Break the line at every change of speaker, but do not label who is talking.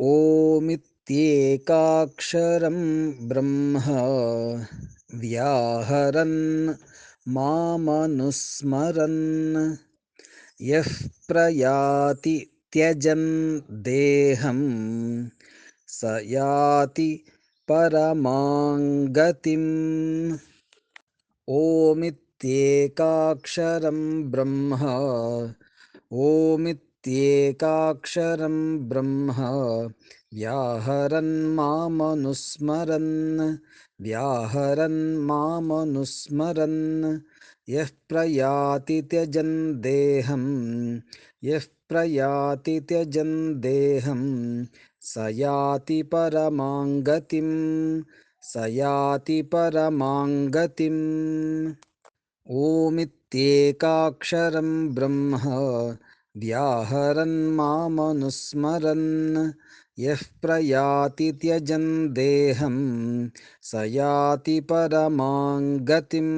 ओमित्येकाक्षरं ब्रह्म व्याहरन् मामनुस्मरन्। यः प्रयाति त्यजन् देहं स याति परमां गतिम् ओमित्येकाक्षरं ब्रह्म ओमित्येकाक्षरं ब्रह्म व्याहरन् मामनुस्मरन् व्याहरन् मामनुस्मरन् यः प्रयाति त्यजन् देहं यः प्रयाति त्यजन् देहं स याति परमां गतिम् स याति परमां गतिम् ओमित्येकाक्षरं ब्रह्म व्याहरन् मामनुस्मरन् यः प्रयाति त्यजन् देहं स याति परमां गतिम्